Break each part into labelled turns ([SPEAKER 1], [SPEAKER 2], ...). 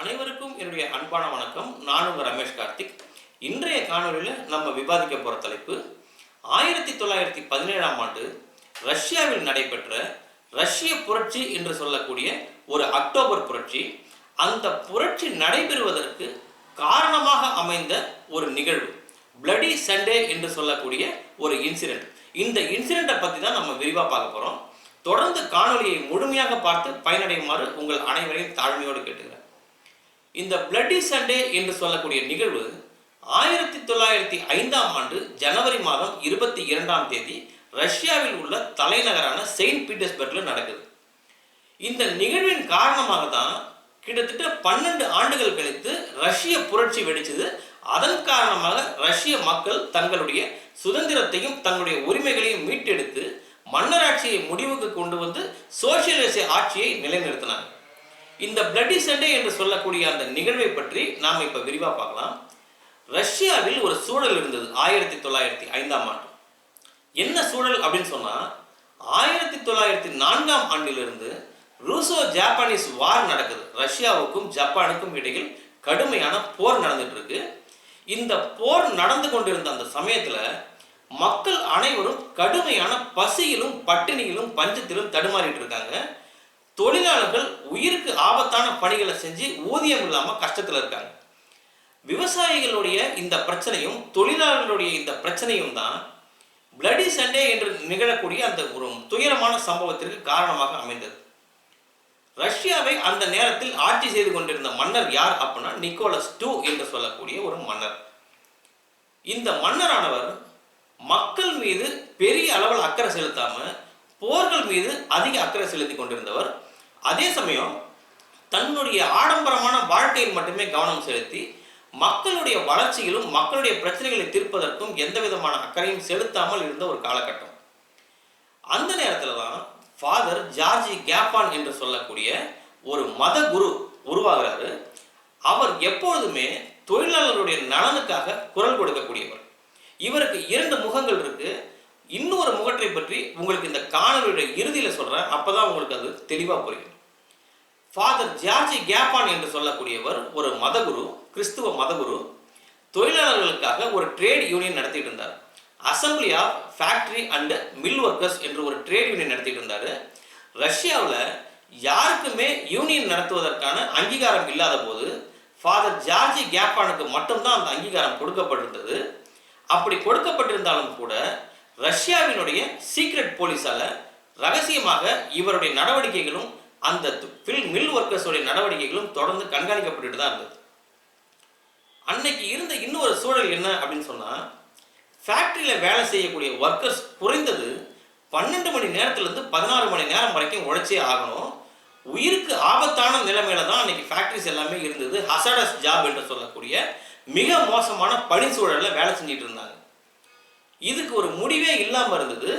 [SPEAKER 1] அனைவருக்கும் என்னுடைய அன்பான வணக்கம். நான் உங்கள் ரமேஷ் கார்த்திக். இன்றைய காணொலியில் நம்ம விவாதிக்க போகிற தலைப்பு ஆயிரத்தி தொள்ளாயிரத்தி பதினேழாம் ஆண்டு ரஷ்யாவில் நடைபெற்ற ரஷ்ய புரட்சி என்று சொல்லக்கூடிய ஒரு அக்டோபர் புரட்சி அந்த புரட்சி நடைபெறுவதற்கு காரணமாக அமைந்த ஒரு நிகழ்வு பிளடி சண்டே என்று சொல்லக்கூடிய ஒரு இன்சிடென்ட் இந்த இன்சிடெண்ட்டை பற்றி தான் நம்ம விரிவாக பார்க்க போகிறோம் தொடர்ந்து காணொலியை முழுமையாக பார்த்து பயனடையுமாறு உங்கள் அனைவரையும் தாழ்மையோடு கேட்டுக்கிறேன். இந்த பிளட்டி சண்டே என்று சொல்லக்கூடிய நிகழ்வு ஆயிரத்தி தொள்ளாயிரத்தி ஐந்தாம் ஆண்டு ஜனவரி மாதம் இருபத்தி இரண்டாம் தேதி ரஷ்யாவில் உள்ள தலைநகரான செயின்ட் பீட்டர்ஸ்பர்க்ல நடக்குது. இந்த நிகழ்வின் காரணமாக தான் கிட்டத்தட்ட பன்னெண்டு ஆண்டுகள் கழித்து ரஷ்ய புரட்சி வெடிச்சது. அதன் காரணமாக ரஷ்ய மக்கள் தங்களுடைய சுதந்திரத்தையும் தங்களுடைய உரிமைகளையும் மீட்டெடுத்து மன்னராட்சியை முடிவுக்கு கொண்டு வந்து சோசியலிச ஆட்சியை நிலைநிறுத்தினாங்க. இந்த பிளட்டி சண்டே என்று சொல்லக்கூடிய அந்த நிகழ்வை பற்றி நாம் இப்போ விரிவாக பார்க்கலாம். ரஷ்யாவில் ஒரு சூழல் இருந்தது ஆயிரத்தி தொள்ளாயிரத்தி ஐந்தாம் ஆண்டு. என்ன சூழல் அப்படின்னு சொன்னால் ஆயிரத்தி தொள்ளாயிரத்தி நான்காம் ஆண்டிலிருந்து ரூசோ ஜாப்பானீஸ் வார் நடக்குது. ரஷ்யாவுக்கும் ஜப்பானுக்கும் இடையில் கடுமையான போர் நடந்துட்டு இருக்கு இந்த போர் நடந்து கொண்டிருந்த அந்த சமயத்தில் மக்கள் அனைவரும் கடுமையான பசியிலும் பட்டினியிலும் பஞ்சத்திலும் தடுமாறிட்டு இருக்காங்க. தொழிலாளர்கள் உயிருக்கு ஆபத்தான பணிகளை செஞ்சு ஊதியம் இல்லாமல் கஷ்டத்தில் இருக்காங்க. விவசாயிகளுடைய இந்த பிரச்சனையும் தொழிலாளர்களுடைய இந்த பிரச்சனையும் தான் பிளடி சண்டே என்று நிகழக்கூடிய அந்த ஒரு துயரமான சம்பவத்திற்கு காரணமாக அமைந்தது. ரஷ்யாவை அந்த நேரத்தில் ஆட்சி செய்து கொண்டிருந்த மன்னர் யார் அப்படின்னா நிக்கோலஸ் டூ என்று சொல்லக்கூடிய ஒரு மன்னர். இந்த மன்னரானவர் மக்கள் மீது பெரிய அளவில் அக்கறை செலுத்தாம போர்கள் மீது அதிக அக்கறை செலுத்தி கொண்டிருந்தவர் அதே சமயம் தன்னுடைய ஆடம்பரமான வாழ்க்கையில் மட்டுமே கவனம் செலுத்தி மக்களுடைய வளர்ச்சியிலும் மக்களுடைய பிரச்சனைகளை தீர்ப்பதற்கும் எந்த விதமான அக்கறையும் செலுத்தாமல் இருந்த ஒரு காலகட்டம். அந்த நேரத்தில் தான் ஃபாதர் ஜார்ஜி கேப்பான் என்று சொல்லக்கூடிய ஒரு மத குரு உருவாகிறாரு. அவர் எப்பொழுதுமே தொழிலாளர்களுடைய நலனுக்காக குரல் கொடுக்கக்கூடியவர். இவருக்கு இரண்டு முகங்கள் இருக்கு. இன்னொரு முகற்றை பற்றி உங்களுக்கு இந்த காணொலியுடைய இறுதியில சொல்றேன். அப்பதான் உங்களுக்கு அது தெளிவாக புரியும். ஃபாதர் ஜார்ஜி கேப்பான் என்று சொல்லக்கூடியவர் ஒரு மதகுரு கிறிஸ்துவ மதகுரு தொழிலாளர்களுக்காக ஒரு ட்ரேட் யூனியன் நடத்திட்டு இருந்தார். Assembly of factory and mill workers என்று ஒரு ட்ரேட் யூனியன் நடத்திட்டு இருந்தார். ரஷ்யாவில் யாருக்குமே யூனியன் நடத்துவதற்கான அங்கீகாரம் இல்லாத போது ஃபாதர் ஜார்ஜி கேப்பானுக்கு மட்டும்தான் அந்த அங்கீகாரம் கொடுக்கப்பட்டிருந்தது. அப்படி கொடுக்கப்பட்டிருந்தாலும் கூட ரஷ்யாவினுடைய சீக்ரெட் போலீஸால் ரகசியமாக இவருடைய நடவடிக்கைகளும் அந்த ஃபில் மில் ஒர்க்கர்ஸோடைய நடவடிக்கைகளும் தொடர்ந்து கண்காணிக்கப்பட்டு தான் இருந்தது. அன்னைக்கு இருந்த இன்னொரு சூழல் என்ன அப்படின்னு சொன்னால் ஃபேக்டரியில் வேலை செய்யக்கூடிய ஒர்க்கர்ஸ் குறைந்தது பன்னெண்டு மணி நேரத்துலேருந்து பதினாறு மணி நேரம் வரைக்கும் உழைச்சே ஆகணும். உயிருக்கு ஆபத்தான நிலைமையில தான் அன்னைக்கு ஃபேக்ட்ரிஸ் எல்லாமே இருந்தது. ஹசடஸ் ஜாப் என்று சொல்லக்கூடிய மிக மோசமான பணி சூழலில் வேலை செஞ்சுட்டு இருந்தாங்க. இதுக்கு ஒரு முடிவே இல்லாமல் இருந்தது.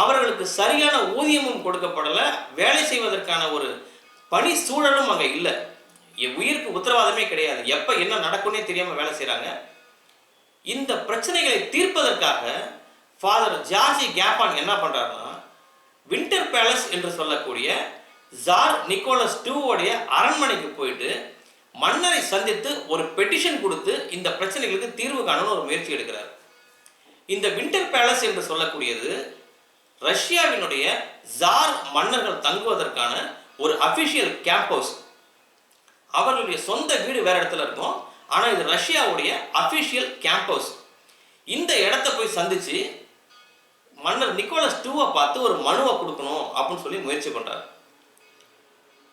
[SPEAKER 1] அவர்களுக்கு சரியான ஊதியமும் கொடுக்கப்படலை. வேலை செய்வதற்கான ஒரு பணி சூழலும் அங்கே இல்லை. உயிருக்கு உத்தரவாதமே கிடையாது. எப்போ என்ன நடக்கும்னே தெரியாமல் வேலை செய்கிறாங்க இந்த பிரச்சனைகளை தீர்ப்பதற்காக ஃபாதர் ஜார்ஜி கேப்பான் என்ன பண்ணுறாருன்னா வின்டர் பேலஸ் என்று சொல்லக்கூடிய ஜார் நிக்கோலஸ் டூவோடைய அரண்மனைக்கு போயிட்டு மன்னரை சந்தித்து ஒரு பெட்டிஷன் கொடுத்து இந்த பிரச்சனைகளுக்கு தீர்வு காணணும்னு ஒரு முயற்சி எடுக்கிறார். இந்த வின்டர் பேலஸ் என்று சொல்லக்கூடியது ரஷ்யாவினுடைய ஜார் மன்னர்கள் தங்குவதற்கான ஒரு அபிஷியல் கேம்ப் ஹவுஸ் அவர்களுடைய சொந்த வீடு வேற இடத்துல இருக்கும். ஆனால் இது ரஷ்யாவுடைய அபிஷியல் கேம்ப் ஹவுஸ் இந்த இடத்த போய் சந்திச்சு மன்னர் நிக்கோலஸ் டூவை பார்த்து ஒரு மனுவை கொடுக்கணும் அப்படின்னு சொல்லி முயற்சி பண்றாரு.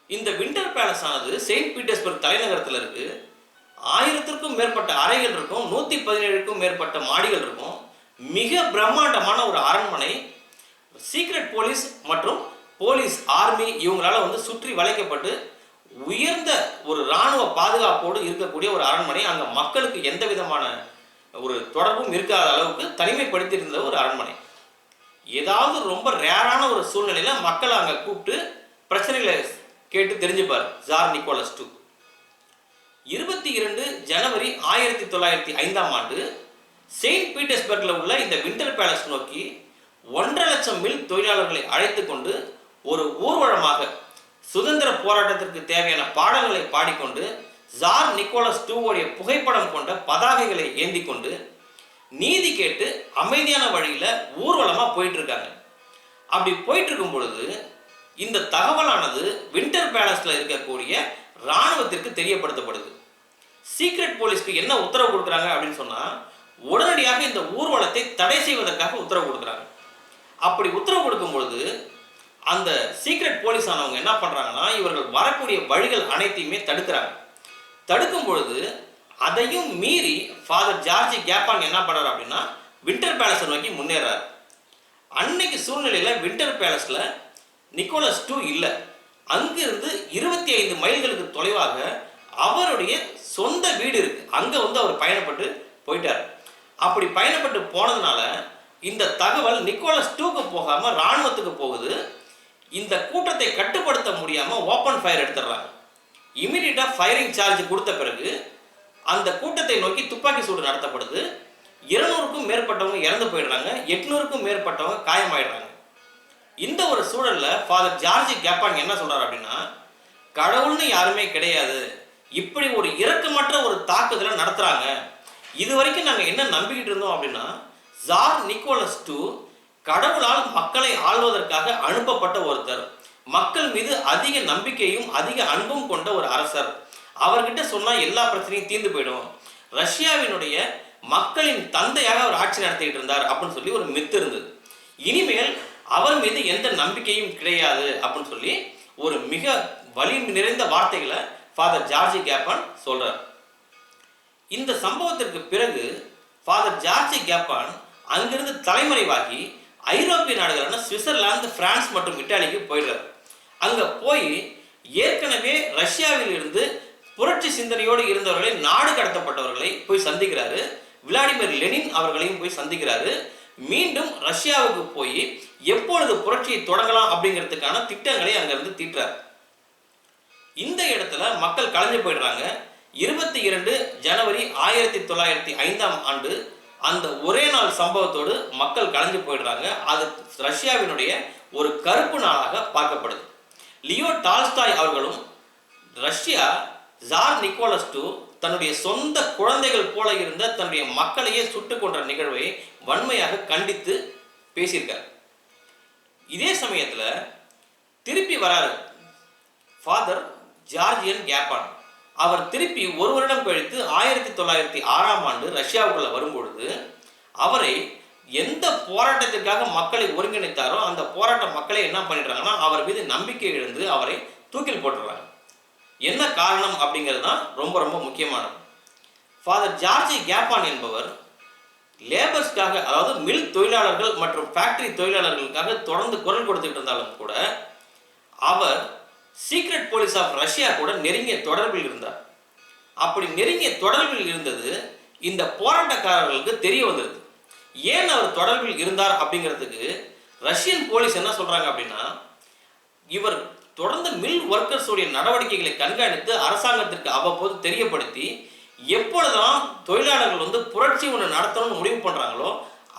[SPEAKER 1] இந்த விண்டர் பேலஸ் ஆனது செயின்ட் பீட்டர்ஸ்பர்க் தலைநகரத்தில் இருக்கு. ஆயிரத்திற்கும் மேற்பட்ட அறைகள் இருக்கும். நூற்றி பதினேழுக்கும் மேற்பட்ட மாடிகள் இருக்கும். மிக பிரம்மாண்டமான ஒரு அரண்மனை. சீக்ரெட் போலீஸ் மற்றும் போலீஸ் ஆர்மி இவங்களால வந்து சுற்றி வளைக்கப்பட்டு உயர்ந்த ஒரு இராணுவ பாதுகாப்போடு இருக்கக்கூடிய ஒரு அரண்மனை அங்கே மக்களுக்கு எந்த விதமான ஒரு தொடர்பும் இருக்காத அளவுக்கு தனிமைப்படுத்தியிருந்த ஒரு அரண்மனை. ஏதாவது ரொம்ப ரேரான ஒரு சூழ்நிலையில மக்களை அங்கே கூப்பிட்டு பிரச்சனைகளை கேட்டு தெரிஞ்சுப்பார் ஜார் நிக்கோலஸ் டூ. இருபத்தி இரண்டு ஜனவரி ஆயிரத்தி தொள்ளாயிரத்தி ஐந்தாம் ஆண்டு செயின்ட் பீட்டர்ஸ்பர்க்ல உள்ள இந்த விண்டர் பேலஸ் நோக்கி ஒன்றரை லட்சம் மில் தொழிலாளர்களை அழைத்து கொண்டு ஒரு ஊர்வலமாக சுதந்திர போராட்டத்திற்கு தேவையான பாடல்களை பாடிக்கொண்டு ஜார் நிக்கோலஸ் டூவோடைய புகைப்படம் கொண்ட பதாகைகளை ஏந்தி கொண்டு நீதி கேட்டு அமைதியான வழியில் ஊர்வலமாக போயிட்டு இருக்காங்க அப்படி போயிட்டு இருக்கும் பொழுது இந்த தகவலானது வின்டர் பேலஸில் இருக்கக்கூடிய இராணுவத்திற்கு தெரியப்படுத்தப்படுது. சீக்ரெட் போலீஸ்க்கு என்ன உத்தரவு கொடுக்குறாங்க அப்படின்னு சொன்னால் உடனடியாக இந்த ஊர்வலத்தை தடை செய்வதற்காக உத்தரவு கொடுக்குறாங்க. அப்படி உத்தரவு கொடுக்கும் பொழுது அந்த சீக்ரெட் போலீஸ் ஆனவங்க என்ன பண்ணுறாங்கன்னா இவர்கள் வரக்கூடிய வழிகள் அனைத்தையுமே தடுக்கிறாங்க. தடுக்கும் பொழுது அதையும் மீறி ஃபாதர் ஜார்ஜ் கேப்பாங் என்ன பண்றாரு அப்படின்னா வின்டர் பேலஸை நோக்கி முன்னேறாரு. அன்னைக்கு சூழ்நிலையில் வின்டர் பேலஸில் நிக்கோலஸ் டூ இல்லை. அங்கிருந்து இருபத்தி ஐந்து மைல்களுக்கு தொலைவாக அவருடைய சொந்த வீடு இருக்குது அங்கே வந்து அவர் பயணப்பட்டு போயிட்டார். அப்படி பயணப்பட்டு போனதுனால இந்த தகவல் நிக்கோலஸ் டூக்கு போகாம ராணுவத்துக்கு போகுது. இந்த கூட்டத்தை கட்டுப்படுத்த முடியாம ஓப்பன் ஃபயர் எடுத்துடுறாங்க. இமீடியட்டா ஃபயரிங் சார்ஜ் கொடுத்த பிறகு அந்த கூட்டத்தை நோக்கி துப்பாக்கி சூடு நடத்தப்படுது. இருநூறுக்கும் மேற்பட்டவங்க இறந்து போயிடுறாங்க. எட்நூறுக்கும் மேற்பட்டவங்க காயமாயிடுறாங்க. இந்த ஒரு சூழல்ல ஃபாதர் ஜார்ஜ் கேப்பாங் என்ன சொல்றாரு அப்படின்னா கடவுள்னு யாருமே கிடையாது. இப்படி ஒரு இரக்கமற்ற ஒரு தாக்குதலை நடத்துறாங்க. இது வரைக்கும் நாங்க என்ன நம்பிக்கிட்டு இருந்தோம் அப்படின்னா ஜார் நிக்கோலஸ் டூ கடவுளால் மக்களை ஆள்வதற்காக அனுப்பப்பட்ட ஒருத்தர். மக்கள் மீது அதிக நம்பிக்கையும் அதிக அன்பும் கொண்ட ஒரு அரசர். அவர்கிட்ட சொன்னால் எல்லா பிரச்சனையும் தீர்ந்து போயிடும். ரஷ்யாவினுடைய மக்களின் தந்தையாக அவர் ஆட்சி நடத்திக்கிட்டு இருந்தார் அப்படின்னு சொல்லி ஒரு மித்து இருந்தது. இனிமேல் அவர் மீது எந்த நம்பிக்கையும் கிடையாது அப்படின்னு சொல்லி ஒரு மிக வலி நிறைந்த வார்த்தைகளை ஃபாதர் ஜார்ஜி கேப்பான் சொல்றார். இந்த சம்பவத்திற்கு பிறகு ஃபாதர் ஜார்ஜி கேப்பான் அங்கிருந்து தலைமறைவாகி ஐரோப்பிய நாடுகளான சுவிட்சர்லாந்து பிரான்ஸ் மற்றும் இட்டாலிக்கு போயிடுறார். அங்கே போய் ஏற்கனவே ரஷ்யாவில் இருந்து புரட்சி சிந்தனையோடு இருந்தவர்களை நாடு கடத்தப்பட்டவர்களை போய் சந்திக்கிறாரு. விளாடிமிர் லெனின் அவர்களையும் போய் சந்திக்கிறாரு. மீண்டும் ரஷ்யாவுக்கு போய் எப்பொழுது புரட்சியை தொடங்கலாம் அப்படிங்கிறதுக்கான திட்டங்களை அங்கிருந்து தீட்டுறார். இந்த இடத்துல மக்கள் கலைஞ்சு போயிடுறாங்க. இருபத்தி இரண்டு ஜனவரி ஆயிரத்தி தொள்ளாயிரத்தி ஐந்தாம் ஆண்டு அந்த ஒரே நாள் சம்பவத்தோடு மக்கள் கலைஞ்சு போயிடுறாங்க. அது ரஷ்யாவினுடைய ஒரு கருப்பு நாளாக பார்க்கப்படுது. லியோ டால்ஸ்டாய் அவர்களும் ரஷ்யா ஜார் நிக்கோலஸ் டூ தன்னுடைய சொந்த குழந்தைகள் போல இருந்த தன்னுடைய மக்களையே சுட்டுக் கொன்ற நிகழ்வை வன்மையாக கண்டித்து பேசியிருக்கார். இதே சமயத்தில் திருப்பி வராரு. ஃபாதர் ஜார்ஜியன் கேப்பான் அவர் திருப்பி ஒரு வருடம் கழித்து ஆயிரத்தி தொள்ளாயிரத்தி ஆறாம் ஆண்டு ரஷ்யாவுக்குள்ள வரும்பொழுது அவரை எந்த போராட்டத்திற்காக மக்களை ஒருங்கிணைத்தாரோ அந்த போராட்ட மக்களை என்ன பண்ணிடுறாங்கன்னா அவர் மீது நம்பிக்கை இழந்து அவரை தூக்கில் போட்டுடுறாங்க. என்ன காரணம் அப்படிங்கிறது தான் ரொம்ப ரொம்ப முக்கியமானது. ஃபாதர் ஜார்ஜி கேப்பான் என்பவர் லேபர்ஸ்க்காக அதாவது மில் தொழிலாளர்கள் மற்றும் ஃபேக்டரி தொழிலாளர்களுக்காக தொடர்ந்து குரல் கொடுத்துட்டு இருந்தாலும் கூட அவர் சீக்ரெட் போலீஸ் ஆஃப் ரஷ்யா கூட நெருங்கிய தொடர்பில் இருந்தார். அப்படி நெருங்கிய தொடர்பில் இருந்தது இந்த போராட்டக்காரர்களுக்கு தெரிய வந்தது ஏன் அவர் தொடர்பில் இருந்தார் அப்படிங்கிறதுக்கு ரஷ்யன் போலீஸ் என்ன சொல்றாங்க அப்படின்னா இவர் தொடர்ந்து மில் ஒர்க்கர்ஸுடைய நடவடிக்கைகளை கண்காணித்து அரசாங்கத்திற்கு அவ்வப்போது தெரியப்படுத்தி எப்பொழுதெல்லாம் தொழிலாளர்கள் வந்து புரட்சி ஒன்று நடத்தணும்னு முடிவு பண்ணுறாங்களோ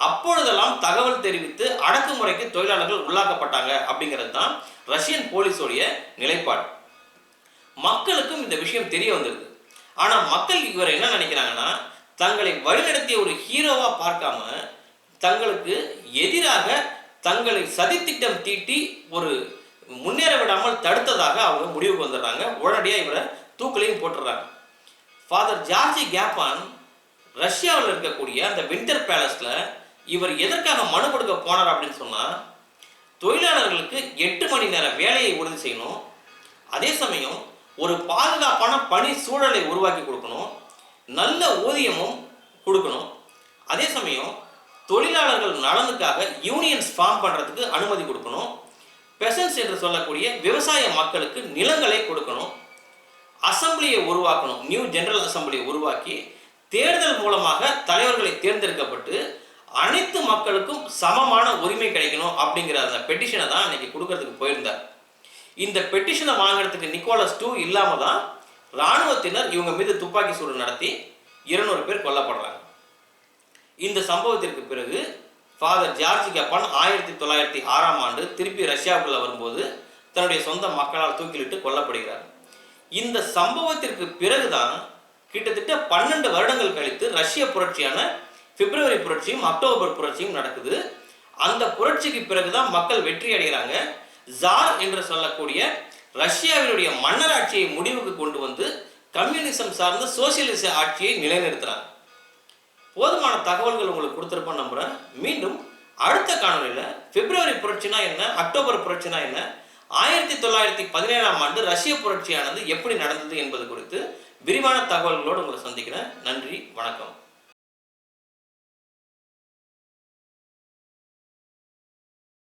[SPEAKER 1] அப்பொழுதெல்லாம் தகவல் தெரிவித்து அடக்குமுறைக்கு தொழிலாளர்கள் உள்ளாக்கப்பட்டாங்க அப்படிங்கிறது தான் ரஷ்யன் போலீஸோடைய நிலைப்பாடு. மக்களுக்கும் இந்த விஷயம் தெரிய வந்திருக்கு. ஆனால் மக்கள் இவரை என்ன நினைக்கிறாங்கன்னா தங்களை வழிநடத்திய ஒரு ஹீரோவாக பார்க்காம தங்களுக்கு எதிராக தங்களை சதித்திட்டம் தீட்டி ஒரு முன்னேற விடாமல் தடுத்ததாக அவங்க முடிவுக்கு வந்துடுறாங்க. உடனடியாக இவரை தூக்கிலையும் போட்டுடுறாங்க. ஃபாதர் ஜார்ஜி கேப்பான் ரஷ்யாவில் இருக்கக்கூடிய அந்த வின்டர் பேலஸில் இவர் எதற்காக மனு கொடுக்க போனார் அப்படின்னு சொன்னால் தொழிலாளர்களுக்கு எட்டு மணி நேர வேலையை உறுதி செய்யணும். அதே சமயம் ஒரு பாதுகாப்பான பணி சூழலை உருவாக்கி கொடுக்கணும். நல்ல ஊதியமும் கொடுக்கணும். அதே சமயம் தொழிலாளர்கள் நலனுக்காக யூனியன்ஸ் ஃபார்ம் பண்ணுறதுக்கு அனுமதி கொடுக்கணும். பெசன்ஸ் என்று சொல்லக்கூடிய விவசாய மக்களுக்கு நிலங்களை கொடுக்கணும். அசம்பிளியை உருவாக்கணும். நியூ ஜெனரல் அசம்பிளியை உருவாக்கி தேர்தல் மூலமாக தலைவர்களை தேர்ந்தெடுக்கப்பட்டு அனைத்து மக்களுக்கும் சமமான உரிமை கிடைக்கணும் அப்படிங்கிற அந்த பெட்டிஷனை தான் இன்னைக்கு கொடுக்கறதுக்கு போயிருந்தார். இந்த பெட்டிஷனை வாங்குறதுக்கு நிக்கோலஸ் டூ இல்லாமல் தான் இராணுவத்தினர் இவங்க மீது துப்பாக்கி சூடு நடத்தி இருநூறு பேர் கொல்லப்படுறாங்க. இந்த சம்பவத்திற்கு பிறகு ஃபாதர் ஜார்ஜ் கப்பான் ஆயிரத்தி தொள்ளாயிரத்தி ஆறாம் ஆண்டு திருப்பி ரஷ்யாவுக்குள்ள வரும்போது தன்னுடைய சொந்த மக்களால் தூக்கிலிட்டு கொல்லப்படுகிறார். இந்த சம்பவத்திற்கு பிறகுதான் கிட்டத்தட்ட பன்னெண்டு வருடங்கள் கழித்து ரஷ்ய புரட்சியான பிப்ரவரி புரட்சியும் அக்டோபர் புரட்சியும் நடக்குது. அந்த புரட்சிக்கு பிறகுதான் மக்கள் வெற்றி அடைகிறாங்க. ஜார் என்று சொல்லக்கூடிய ரஷ்யாவினுடைய மன்னராட்சியை முடிவுக்கு கொண்டு வந்து கம்யூனிசம் சார்ந்த சோசியலிச ஆட்சியை நிலைநிறுத்துறாங்க. போதுமான தகவல்கள் உங்களுக்கு கொடுத்துருப்பேன் நம்புறேன். மீண்டும் அடுத்த காணொலியில் பிப்ரவரி புரட்சினா என்ன அக்டோபர் புரட்சினா என்ன ஆயிரத்தி தொள்ளாயிரத்தி பதினேழாம் ஆண்டு ரஷ்ய புரட்சியானது எப்படி நடந்தது என்பது குறித்து விரிவான தகவல்களோடு உங்களை சந்திக்கிறேன். நன்றி வணக்கம்.